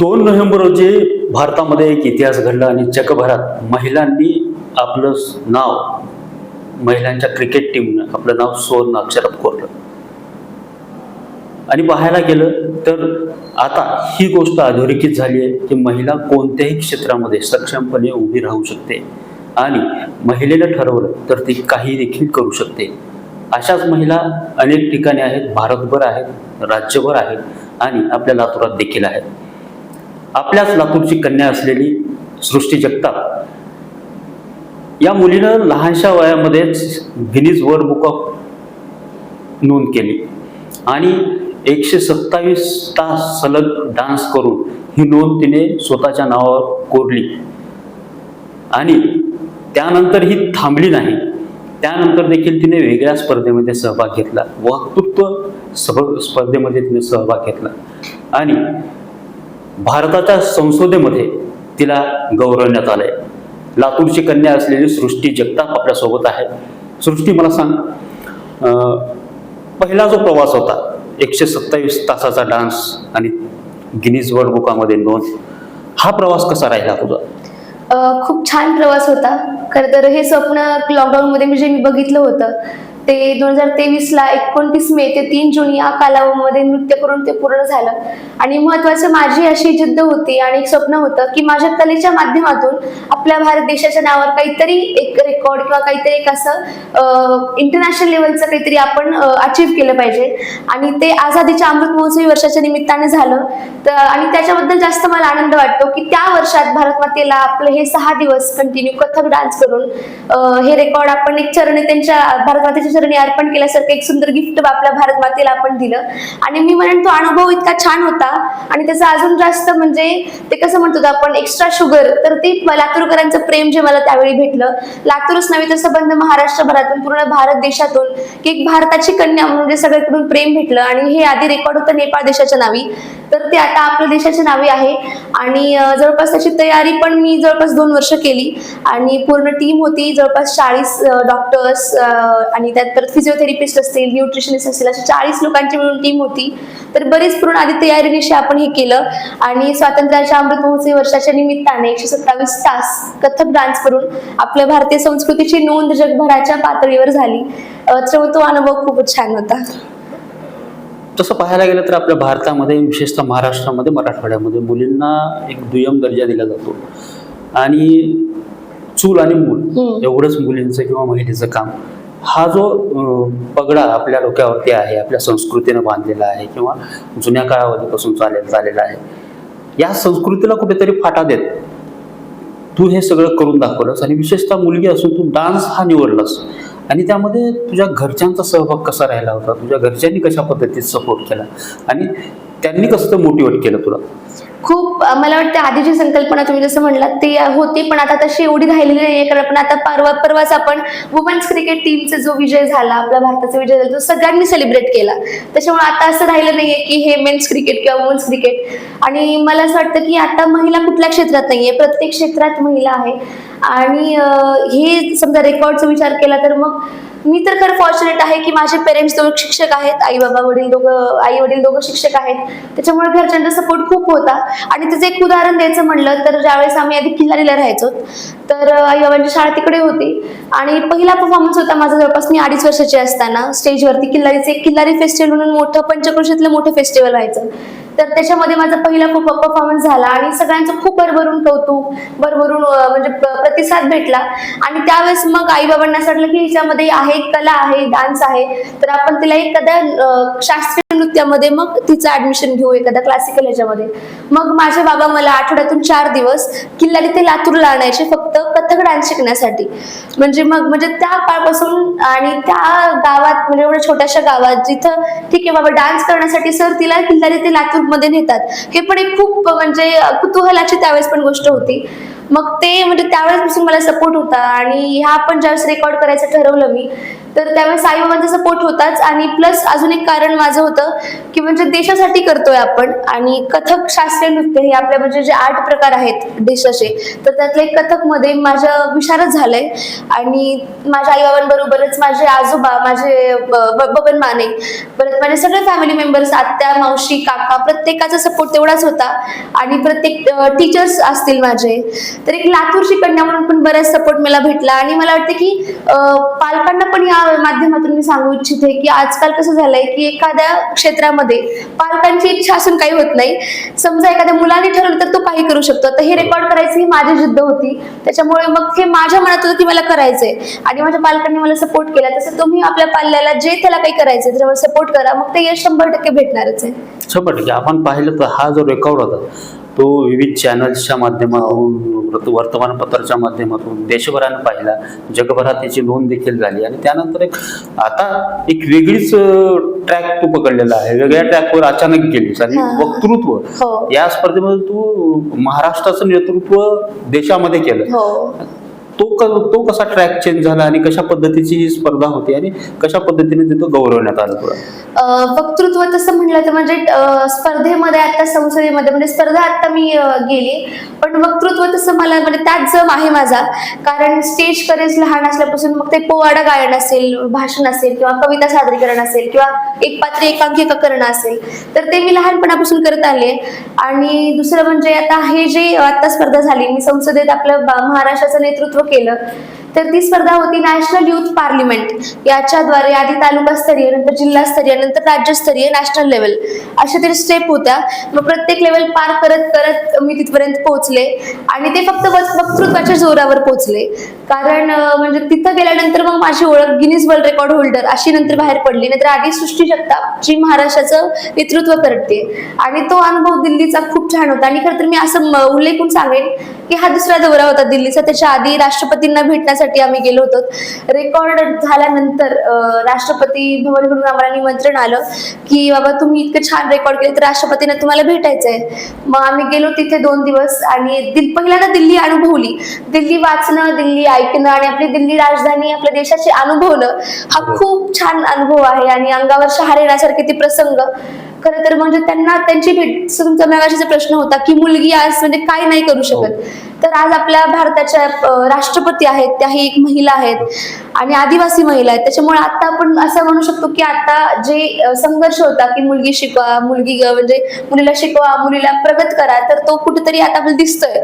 दोन नोव्हेंबर रोजी भारतामध्ये एक इतिहास घडला आणि जगभरात महिलांनी आपलं नाव महिलांच्या क्रिकेट टीमनं आपलं नाव सोन अक्षरात कोरलं. आणि पाहायला गेलं तर आता ही गोष्ट अधोरेखित झाली आहे की महिला कोणत्याही क्षेत्रामध्ये सक्षमपणे उभी राहू शकते आणि महिलेनं ठरवलं तर ती काही देखील करू शकते. अशाच महिला अनेक ठिकाणी आहेत भारतभर आहेत राज्यभर आहेत आणि आपल्या लातुरात देखील आहेत. आपल्याच लातूरची कन्या असलेली सृष्टी जगताप. या मुलीनं लहानशा वयामध्येच गिनीज वर्ल्ड बुक ऑफ नोंद केली. आणि एकशे सत्तावीस तास सलग डान्स करून ही नोंद तिने स्वतःच्या नावावर कोरली. आणि त्यानंतर ही थांबली नाही. त्यानंतर देखील तिने वेगळ्या स्पर्धेमध्ये सहभाग घेतला. वक्तृत्व स्पर्धेमध्ये तिने सहभाग घेतला. आणि भारताच्या संसदेमध्ये तिला गौरवण्यात आलंय. लातूरची कन्या असलेली सृष्टी जगताप आपल्यासोबत आहे. सृष्टी मला सांग पहिला जो प्रवास होता एकशे सत्तावीस तासाचा डान्स आणि गिनीज वर्ल्ड बुकामध्ये नोंद हा प्रवास कसा राहिला तुझा? खूप छान प्रवास होता. खरं तर हे स्वप्न लॉकडाऊन मध्ये म्हणजे मी बघितलं होतं ते दोन हजार तेवीस ला एकोणतीस मे ते तीन जून या कालावधीमध्ये नृत्य करून ते पूर्ण झालं. आणि महत्वाचं माझी अशी जिद्द होती आणि एक स्वप्न होतं की माझ्या कलेच्या माध्यमातून आपल्या भारत देशाच्या नावावर काहीतरी एक रेकॉर्ड किंवा काहीतरी एक असं इंटरनॅशनल लेवलचं काहीतरी आपण अचीव्ह केलं पाहिजे. आणि ते आझादीच्या अमृत महोत्सवी वर्षाच्या निमित्ताने झालं. तर आणि त्याच्याबद्दल जास्त मला आनंद वाटतो की त्या वर्षात भारत मातेला आपलं हे सहा दिवस कंटिन्यू कथक डान्स करून हे रेकॉर्ड आपण एक चरणी त्यांच्या भारत सरांनी अर्पण केल्यासारखं एक सुंदर गिफ्ट आपल्या भारत मातेला आपण दिलं. आणि मी म्हणेन तो अनुभव इतका छान होता. आणि त्याचा अजून जास्त म्हणजे ते कसं म्हणतो आपण एक्स्ट्रा शुगर तर ते लातूरकरांचं प्रेम जे मला त्यावेळी भेटलं. लातूरच नव्हे तर संबंध महाराष्ट्रभरातून पूर्ण भारत देशातून की एक भारताची कन्या म्हणजे सगळ्याकडून प्रेम भेटलं. आणि हे आधी रेकॉर्ड होतं नेपाळ देशाच्या नावी. तर ते आता आपल्या देशाच्या नावे आहे. आणि जवळपास त्याची तयारी पण मी जवळपास दोन वर्ष केली. आणि पूर्ण टीम होती जवळपास चाळीस डॉक्टर्स आणि त्यात परत फिजिओथेरपिस्ट असतील न्यूट्रिशनिस्ट असतील अशी चाळीस लोकांची मिळून टीम होती. तर बरीच पूर्ण आधी तयारीनिशी आपण हे केलं. आणि स्वातंत्र्याच्या अमृत महोत्सवी वर्षाच्या निमित्ताने एकशे सत्तावीस तास कथक डान्स करून आपल्या भारतीय संस्कृतीची नोंद जगभराच्या पातळीवर झाली. त्यामुळे तो अनुभव खूपच छान होता. तसं पाहायला गेलं तर आपल्या भारतामध्ये विशेषतः महाराष्ट्रामध्ये मराठवाड्यामध्ये मुलींना एक दुय्यम दर्जा दिला जातो. आणि चूल आणि मूल. एवढंच मुलींचं किंवा महिलेचं काम. हा जो पगडा आपल्या डोक्यावरती आहे आपल्या संस्कृतीनं बांधलेला आहे किंवा जुन्या काळावधीपासून चालेल चालेला आहे या संस्कृतीला कुठेतरी फाटा देत तू हे सगळं करून दाखवलंस आणि विशेषतः मुलगी असून तू डान्स हा निवडलास. आणि त्यामध्ये तुझ्या घरच्यांचा सहभाग कसा राहिला होता? तुझ्या घरच्यांनी कशा पद्धतीत सपोर्ट केला? आणि त्यांनी कसं मोटिवेट केलं तुला? खूप मला वाटतं आधीची संकल्पना तुम्ही जसं म्हणलात ती होती पण आता तशी एवढी राहिलेली नाहीये. कारण आपण आता परवा परवाच आपण वुमन्स क्रिकेट टीमचा जो विजय झाला आपल्या भारताचा विजय झाला तो सगळ्यांनी सेलिब्रेट केला. त्याच्यामुळे आता असं राहिलं नाहीये की हे मेन्स क्रिकेट किंवा वुमन्स क्रिकेट आणि मला असं वाटतं की आता महिला कुठल्या क्षेत्रात नाहीये? प्रत्येक क्षेत्रात महिला आहे. आणि हे समजा रेकॉर्डचा विचार केला तर मग मी तर खरं फॉर्च्युनेट आहे की माझे पेरेंट्स दोघं शिक्षक आहेत. आई बाबा वडील दोघं आई वडील दोघं शिक्षक आहेत. त्याच्यामुळे घरच्यांचा सपोर्ट खूप होता. आणि त्याचं एक उदाहरण द्यायचं म्हणलं तर ज्यावेळेस आम्ही आधी किल्लारीला राहायचो तर आई बाबांची शाळा तिकडे होती. आणि पहिला परफॉर्मन्स होता माझा जवळपास मी अडीच वर्षाची असताना. स्टेजवरती किल्लारीचं एक किल्लारी फेस्टिवल म्हणून मोठं पंचक्रोशीतलं मोठं फेस्टिवल व्हायचं. तर त्याच्यामध्ये माझा पहिला खूप परफॉर्मन्स झाला आणि सगळ्यांचं खूप भरभरून कौतुक भरभरून म्हणजे प्रतिसाद भेटला. आणि त्यावेळेस मग आई बाबांना असं वाटलं की हिच्यामध्ये आहे कला आहे डान्स आहे. तर आपण तिला एखाद्या शास्त्रीय नृत्यामध्ये मग तिचं ऍडमिशन घेऊ एखाद्या क्लासिकल ह्याच्यामध्ये. मग माझे बाबा मला आठवड्यातून चार दिवस किल्ला ते लातूरला आणायचे फक्त कथक डान्स शिकण्यासाठी. म्हणजे मग म्हणजे त्या काळपासून आणि त्या गावात म्हणजे एवढ्या छोट्याशा गावात जिथं ठीक आहे बाबा डान्स करण्यासाठी सर तिला किल्ला ते लातूर मध्ये नेतात. हे पण एक खूप म्हणजे कुतूहलाची त्यावेळेस पण गोष्ट होती. मग ते म्हणजे त्यावेळेस मला सपोर्ट होता आणि ह्या पण ज्यावेळेस रेकॉर्ड करायचं ठरवलं मी तर त्यामुळे साईबाबांचा सपोर्ट होताच. आणि प्लस अजून एक कारण माझं होतं की म्हणजे देशासाठी करतोय आपण. आणि कथक शास्त्रीय नृत्य हे आपल्या म्हणजे जे आठ प्रकार आहेत देशाचे तर त्यातले कथकमध्ये माझं विशारच झालंय. आणि माझ्या आईबाबांबरोबरच माझे आजोबा माझे ब- ब- बबन माने परत माझे सगळे फॅमिली मेंबर्स आत्या मावशी काका प्रत्येकाचा सपोर्ट तेवढाच होता. आणि प्रत्येक टीचर्स असतील माझे. तर एक लातूरची कन्या म्हणून पण बराच सपोर्ट मला भेटला. आणि मला वाटतं की पालकांना पण या माध्यमातून मी सांगू इच्छिते की आजकाल कसं झालंय की एखाद्या क्षेत्रामध्ये पालकांची इच्छा असून काही होत नाही. समजा एखाद्या मुलाने ठरवलं तर तो काही करू शकतो. तर हे रेकॉर्ड करायची ही माझी जिद्द होती. त्याच्यामुळे मग हे माझ्या मनात होतं की मला करायचंय. आणि माझ्या पालकांनी मला सपोर्ट केला. तसं तुम्ही आपल्या पाल्याला जे त्याला काही करायचंय त्याच्यावर सपोर्ट करा. मग ते यश शंभर टक्के भेटणारच आहे. शंभर टक्के. आपण पाहिलं तर हा जो रेकॉर्ड होता तो विविध चॅनल्सच्या माध्यमातून वर्तमानपत्राच्या माध्यमातून देशभरानं पाहिला. जगभरात त्याची नोंद देखील झाली. आणि त्यानंतर एक आता एक वेगळीच ट्रॅक तू पकडलेला आहे. वेगळ्या ट्रॅकवर अचानक गेलीस आणि. वक्तृत्व. हो. या स्पर्धेमध्ये तू महाराष्ट्राचं नेतृत्व देशामध्ये केलं. हो. तो क- तो कसा ट्रॅक चेंज झाला आणि कशा पद्धतीची ही स्पर्धा होती आणि कशा पद्धतीने तिथं गौरवण्यात आलं तुला वक्तृत्व तसं म्हटलं तर म्हणजे स्पर्धेमध्ये आता संसदेमध्ये म्हणजे स्पर्धा आता मी गेली. पण वक्तृत्व तसं मला म्हणजे त्यात जम आहे माझा. कारण स्टेज करेज लहान असल्यापासून मग ते पोवाडा गायन असेल भाषण असेल किंवा कविता सादरीकरण असेल किंवा एक पात्र एकांकिका करणं असेल तर ते मी लहानपणापासून करत आले. आणि दुसरं म्हणजे आता हे जे आता स्पर्धा झाली मी संसदेत आपलं बा- महाराष्ट्राचं नेतृत्व केलं. तर ती स्पर्धा होती नॅशनल युथ पार्लिमेंट याच्याद्वारे आधी तालुकास्तरीय नंतर जिल्हास्तरीय नंतर राज्यस्तरीय नॅशनल लेवल अशा तरी स्टेप होत्या. मग प्रत्येक लेवल पार करत करत मी तिथपर्यंत पोहोचले. आणि ते फक्त वक्तृत्वाच्या जोरावर पोहोचले. कारण म्हणजे तिथं गेल्यानंतर मग माझी ओळख गिनीज वर्ल्ड रेकॉर्ड होल्डर अशी नंतर बाहेर पडली. नंतर आधी सृष्टी जगताप जी महाराष्ट्राचं नेतृत्व करते. आणि तो अनुभव दिल्लीचा खूप छान होता. आणि खरं तर मी असं उल्लेखून सांगेन की हा दुसरा दौरा होता दिल्लीचा. त्याच्या आधी राष्ट्रपतींना भेटण्यासाठी आम्ही गेलो होतो. रेकॉर्ड झाल्यानंतर राष्ट्रपती भवनकडून आम्हाला निमंत्रण आलं की बाबा तुम्ही इतकं छान रेकॉर्ड केलं तर राष्ट्रपतींना तुम्हाला भेटायचंय. मग आम्ही गेलो तिथे दोन दिवस आणि पहिल्यांदा दिल्ली अनुभवली. दिल्ली वाचणं दिल्ली ऐकणं आणि आपली दिल्ली राजधानी आपल्या देशाची अनुभवणं हा खूप छान अनुभव आहे आणि अंगावर शहारे येण्यासारखे ते प्रसंग. खरं तर म्हणजे त्यांना त्यांची भेट तुमचा मगाशीचा प्रश्न होता की मुलगी आज म्हणजे काय नाही करू शकत. तर आज आपल्या भारताच्या राष्ट्रपती आहेत त्याही एक महिला आहेत आणि आदिवासी महिला आहेत. त्याच्यामुळे आता आपण असं म्हणू शकतो की आता जे संघर्ष होता की मुलगी शिकवा मुलगी म्हणजे मुलीला शिकवा मुलीला प्रगत करा तर तो कुठेतरी आता आपल्याला दिसतोय.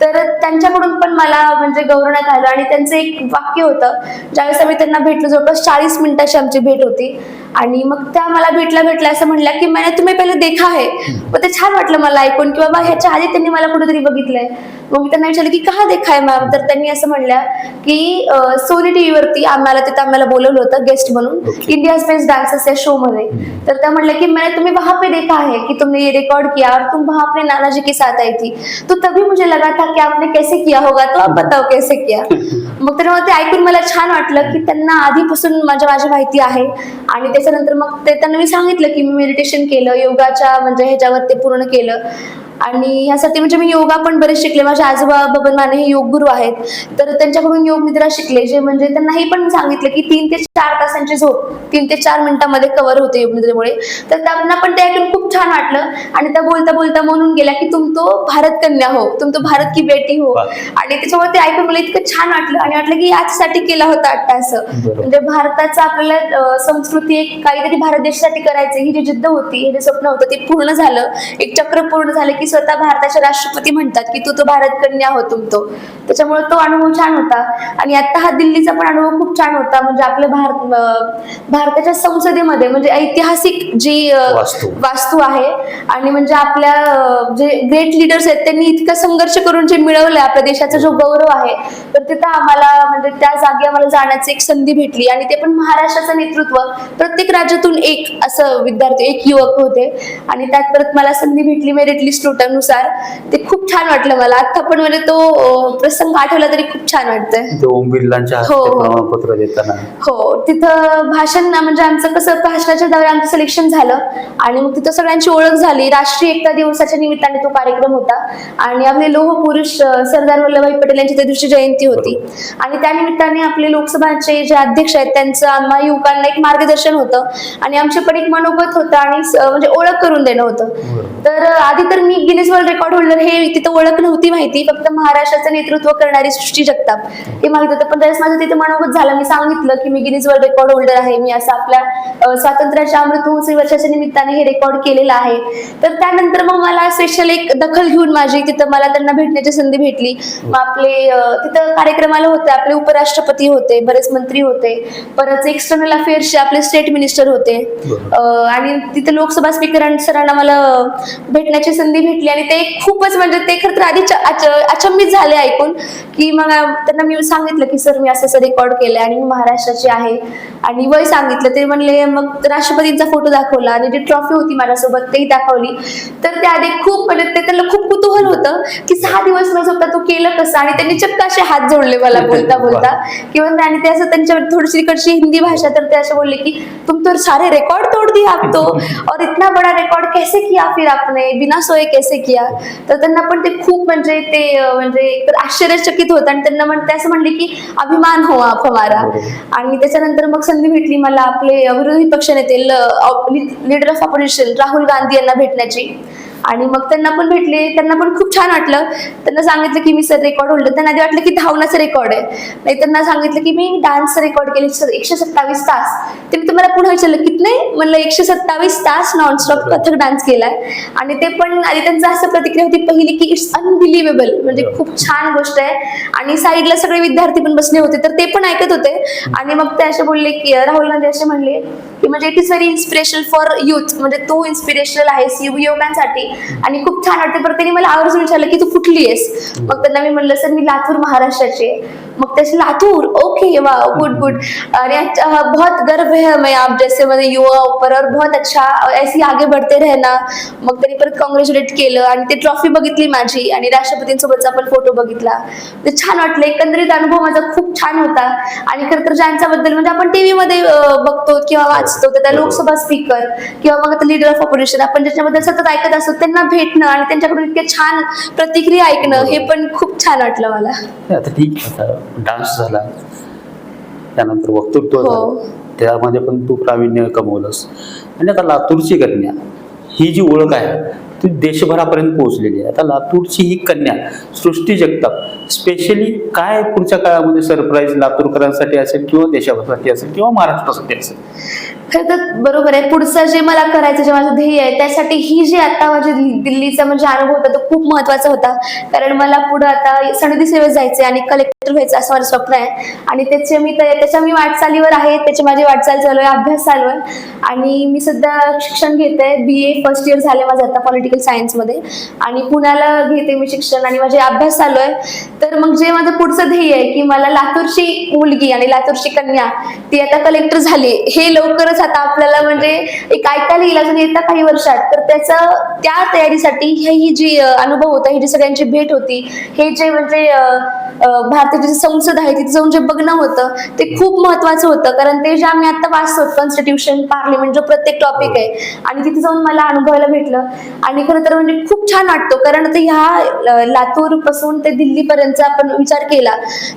तर त्यांच्याकडून पण मला म्हणजे गौरवण्यात आलं आणि त्यांचं एक वाक्य होतं. ज्यावेळेस आम्ही त्यांना भेटलो जवळपास चाळीस मिनिटाची आमची भेट होती. आणि मग त्या मला भेटल्या भेटल्या असं म्हणल्या की मैंने तुम्ही पहिले देखा है. मग ते छान वाटलं मला ऐकून की बाबा ह्याच्या आधी त्यांनी मला कुठेतरी बघितलंय. मग मी त्यांना विचारलं की कहा देखा है मॅम तर त्यांनी असं म्हणल्या की सोनी टीव्ही वरती आम्हाला तिथं आम्हाला बोलवलं होतं गेस्ट म्हणून. इंडिया बेस्ट डांसर्स या शो मध्ये तर त्या म्हणल्या की मैंने तुम्हें वहां पे देखा है कि तुमने ये रिकॉर्ड किया और तुम वहां अपने नाना जी के साथ आई थी? तो तभी मुझे लगा था कि आपने कैसे किया होगा तो आप बताओ कैसे किया? मग त्यामुळे ते ऐकून मला छान वाटलं की त्यांना आधीपासून माझ्या माझी माहिती आहे. आणि त्याच्यानंतर मग ते त्यांना मी सांगितलं की मी मेडिटेशन केलं योगाच्या म्हणजे ह्याच्यावर ते पूर्ण केलं. आणि ह्यासाठी म्हणजे मी योगा पण बरेच शिकले. माझे आजोबा बबन माने हे योग गुरु आहेत. तर त्यांच्याकडून योग निद्रा शिकले जे म्हणजे त्यांना हे पण सांगितलं की तीन ते चार तासांची झोप तीन ते चार मिनिटांमध्ये कव्हर होते योग निद्रेमुळे. तर त्यांना पण ते ऐकून खूप छान वाटलं. आणि त्या बोलता बोलता म्हणून गेल्या की तुम तो भारत कन्या हो तुम तो भारत की बेटी हो. आणि त्याच्यामुळे ते ऐकून मला इतकं छान वाटलं आणि वाटलं की याचसाठी केला होता आता असं. म्हणजे भारताचं आपल्याला संस्कृती एक काहीतरी भारत देशासाठी करायचं ही जी जिद्द होती हे जे स्वप्न होतं ते पूर्ण झालं. एक चक्र पूर्ण झालं की स्वतः भारताचे राष्ट्रपती म्हणतात की तू तो भारत कन्या हो तुम तो. त्याच्यामुळे तो अनुभव छान होता. आणि आता हा दिल्लीचा पण अनुभव खूप छान होता. म्हणजे आपल्या भारत भारताच्या संसदेमध्ये म्हणजे ऐतिहासिक जी वास्तू. वास्तू आहे आणि म्हणजे आपल्या जे ग्रेट लिडर्स आहेत त्यांनी इतका संघर्ष करून जे मिळवलंय आपल्या देशाचा जो गौरव आहे तर तिथं आम्हाला म्हणजे त्या जागी आम्हाला जाण्याची एक संधी भेटली. आणि ते पण महाराष्ट्राचं नेतृत्व. प्रत्येक राज्यातून एक असं विद्यार्थी एक युवक होते. आणि त्यात परत मला संधी भेटली मेरिट लिस्ट नुसार ते खूप छान वाटलं मला. आता पण म्हणजे तो प्रसंग आठवला तरी खूप छान वाटतंय. ते ओम बिर्लांच्या हो, हस्ते हो. प्रमाणपत्र देताना. हो तिथं भाषण म्हणजे आमचं कसं भाषणाच्या द्वारे आमचं सिलेक्शन झालं आणि मग तिथं सगळ्यांची ओळख झाली. राष्ट्रीय एकता दिवसाच्या निमित्ताने तो कार्यक्रम होता आणि आपले लोह पुरुष अं, सरदार वल्लभभाई पटेल यांची त्या दिवशी जयंती होती. आणि त्या निमित्ताने आपले लोकसभाचे जे अध्यक्ष आहेत त्यांचं आम्हा युवकांना एक मार्गदर्शन होतं आणि आमचे पण एक मनोगत होतं आणि स- म्हणजे ओळख करून देणं होतं. तर आधी तर मी गिनीज वर्ल्ड रेकॉर्ड होल्डर हे तिथं ओळख नव्हती माहिती फक्त महाराष्ट्राचं नेतृत्व करणारी सृष्टी जगताप. हे माहीत होतं पण त्यावेळेस माझं तिथे मनोगत झालं. मी सांगितलं की मी गिनीज वर्ल्ड रेकॉर्ड होल्डर आहे. मी असं आपल्या स्वातंत्र्याच्या अमृत महोत्सवी वर्षाच्या निमित्ताने हे रेकॉर्ड केलेलं आहे. तर त्यानंतर मग मला स्पेशल एक दखल घेऊन माझी तिथं मला त्यांना भेटण्याची संधी भेटली. मग आपले तिथं कार्यक्रमाला होते. आपले उपराष्ट्रपती होते बरेच मंत्री होते. परत एक्सटर्नल अफेअर्सचे आपले स्टेट मिनिस्टर होते. आणि तिथे लोकसभा स्पीकर सरांना मला भेटण्याची संधी भेटली आणि ते खूपच म्हणजे ते खरं तर आधी अचंबित झाले ऐकून की मग त्यांना मी सांगितलं की सर मी असं असं रेकॉर्ड केलंय आणि मी महाराष्ट्राची आहे. आणि वय सांगितलं ते म्हणले मग राष्ट्रपतींचा फोटो दाखवला आणि जी ट्रॉफी होती माझ्यासोबत तेही दाखवली. तर ते आधी खूप म्हणजे ते त्यांना खूप कुतूहल होतं की सहा दिवस न झोपता तू केलं कसं? आणि त्यांनी चक्क असे हात जोडले मला बोलता बोलता. किंवा आणि ते असं त्यांच्या थोडीशी इकडची हिंदी भाषा तर ते असे बोलले की तुम तो सारे रिकॉर्ड तोड़ दिया आप तो. और इतना बड़ा रिकॉर्ड कैसे किया फिर आपने? बिना सोए कैसे किया तर त्यांना पण ते खूप म्हणजे ते म्हणजे एकतर आश्चर्यचकित होत आणि त्यांना म्हण ते असं म्हणले की अभिमान हो आप हमारा आणि त्याच्यानंतर मग संधी भेटली मला आपले विरोधी पक्षनेते leader of opposition Rahul Gandhi यांना भेटण्याची. आणि मग त्यांना पण भेटले त्यांना पण खूप छान वाटलं. त्यांना सांगितलं की मी सर रेकॉर्ड होल्डर त्यांना आधी वाटलं की धावण्याचं रेकॉर्ड आहे. नाही त्यांना सांगितलं की मी डान्स रेकॉर्ड केले. एकशे सत्तावीस तास. ते मी तुम्हाला पुन्हा विचारलं किती नाही म्हणलं एकशे सत्तावीस तास नॉनस्टॉप कथक डान्स केलाय. आणि ते पण आधी त्यांचं असं प्रतिक्रिया होती पहिली की इट्स अनबिलिव्हेबल म्हणजे खूप छान गोष्ट आहे. आणि साईडला सगळे विद्यार्थी पण बसले होते तर ते पण ऐकत होते. आणि मग ते असे बोलले की राहुल गांधी असे म्हणले की म्हणजे it is very inspirational for youth म्हणजे तू इन्स्पिरेशनल आहेस युव युवकांसाठी आणि खूप छान वाटते पण त्यांनी मला आवर्जून विचारलं की तू कुठली आहेस? मग त्यांना मी म्हणलं सर मी लातूर महाराष्ट्राची आहे. मग त्याचे लातूर? ओके वा गुड गुड. अरे अच्छा, बहुत गर्व है हमें आप जैसे म्हणजे युवा ऊपर और बहुत अच्छा ऐसी आगे बढ़ते रहना. मग त्यांनी परत कॉंग्रॅच्युलेट केलं आणि ते ट्रॉफी बघितली माझी आणि राष्ट्रपतींसोबतचा पण फोटो बघितला. ते छान वाटलं. एकंदरीत अनुभव माझा खूप छान होता. आणि खरं तर ज्यांच्याबद्दल म्हणजे आपण टीव्ही मध्ये अं, बघतो किंवा वाचतो तर त्या लोकसभा स्पीकर किंवा मग आता लीडर ऑफ ऑपोजिशन आपण ज्याच्याबद्दल सतत ऐकत असतो त्यांना भेटणं आणि त्यांच्याकडून इतके छान प्रतिक्रिया ऐकणं हे पण खूप छान वाटलं मला. आता ठीक डान्स झाला. त्यानंतर वक्तृत्व हो. झालं. त्यामध्ये पण तू प्रावीण्य कमवलंस. आणि आता लातूरची कन्या ही जी ओळख आहे ती देशभरापर्यंत पोहोचलेली आहे. आता लातूरची ही कन्या सृष्टी जगताप स्पेशली काय पुढच्या काळामध्ये सरप्राईज लातूरकरांसाठी असेल किंवा देशासाठी असेल किंवा महाराष्ट्रासाठी असेल? खरं तर बरोबर आहे. पुढचं जे मला करायचं जे माझं ध्येय आहे त्यासाठी ही जी आता माझी दिल्ली- दिल्लीचा म्हणजे अनुभव होता तो खूप महत्त्वाचा होता. कारण मला पुढं आता सनदी सेवेत जायचे आणि कलेक्टर व्हायचं असं माझं स्वप्न आहे. आणि त्याचे मी त्याच्या मी वाटचालीवर आहे त्याची माझी वाटचाल चालू आहे अभ्यास चालू आहे. आणि मी सध्या शिक्षण घेते बी ए फर्स्ट इयर झाले माझं आता पॉलिटिकल सायन्समध्ये आणि पुण्याला घेते मी शिक्षण आणि माझे अभ्यास चालू आहे. तर मग जे माझं पुढचं ध्येय आहे की मला लातूरची मुलगी आणि लातूरची कन्या ती आता कलेक्टर झाली. हे लवकरच आता आपल्याला म्हणजे एक ऐकायला येईल. अजून येत्या काही वर्षात. तर त्याचं त्या तयारीसाठी ही ही जी अनुभव होता ही जी सगळ्यांची भेट होती. हे जे म्हणजे भारतीय जी संसद आहे तिथे जाऊन जे बघणं होतं ते खूप महत्वाचं होतं. कारण ते जे आम्ही आता वाचतो कॉन्स्टिट्यूशन पार्लिमेंट जो प्रत्येक टॉपिक आहे आणि तिथे जाऊन मला अनुभवायला भेटलं. आणि खरं तर म्हणजे खूप छान वाटतो कारण आता ह्या लातूरपासून ते दिल्ली पर्यंतचा आपण विचार केला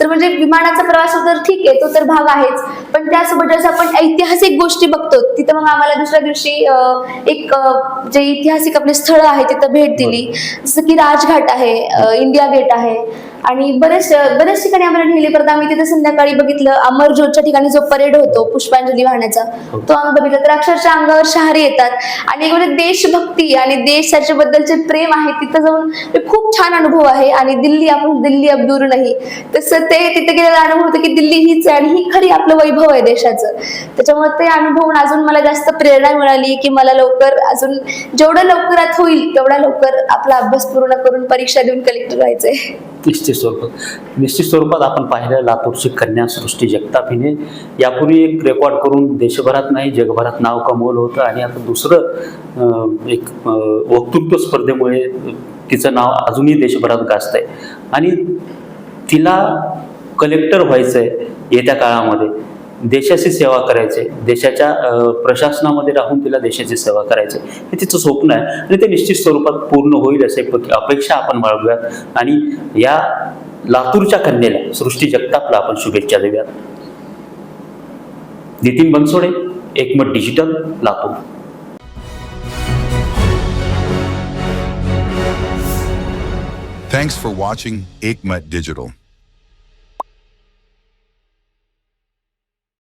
तर म्हणजे विमानाचा प्रवास तर ठीक आहे तो तर भाग आहेच. पण त्यासोबत जसं आपण ऐतिहासिक गोष्टी बघतो तिथं मग आम्हाला दुसऱ्या दिवशी एक जे ऐतिहासिक आपले स्थळ आहे तिथं भेट दिली. जसं की राजघाट आहे अं, इंडिया गेट आहे आणि बरेच बऱ्याच ठिकाणी आम्हाला नेले परत आम्ही तिथे संध्याकाळी बघितलं. अमर ज्योतच्या ठिकाणी जो परेड होतो पुष्पांजली वाहण्याचा तो आम्ही बघितला. तर अक्षरशः अंगावर शहारे येतात. आणि एक म्हणजे देशभक्ती आणि देशाच्या बद्दलचे प्रेम आहे तिथं जाऊन खूप छान अनुभव आहे. आणि दिल्ली आपण दिल्ली अब दूर नाही. तसं ते तिथे गेलेला अनुभव होतं की दिल्ली हीच आहे आणि ही खरी आपलं वैभव आहे देशाचं. त्याच्यामुळे ते अनुभवून अजून मला जास्त प्रेरणा मिळाली की मला लवकर अजून जेवढं लवकरात होईल तेवढा लवकर आपला अभ्यास पूर्ण करून परीक्षा देऊन कलेक्टर व्हायचंय. निश्चित स्वरूपात. निश्चित स्वरूपात आपण पाहिलं लातूरची कन्या सृष्टी जगताप हिने यापूर्वी एक रेकॉर्ड करून देशभरात नाही जगभरात नाव कमवलं होतं आणि आता दुसरं एक वक्तृत्व स्पर्धेमुळे तिचं नाव अजूनही देशभरात गाजत आहे आणि तिला कलेक्टर व्हायचं आहे येत्या काळामध्ये. देशाची सेवा करायचे देशाच्या प्रशासनामध्ये राहून तिला देशाची सेवा करायचे. हे तिचं स्वप्न आहे आणि ते निश्चित स्वरूपात पूर्ण होईल असे अपेक्षा आपण बाळगूयात. आणि या लातूरच्या कन्येला सृष्टी जगतापला आपण शुभेच्छा देऊयात. Nitin Bansode Ekmat digital Latur. Thanks for watching Aikmat Digital.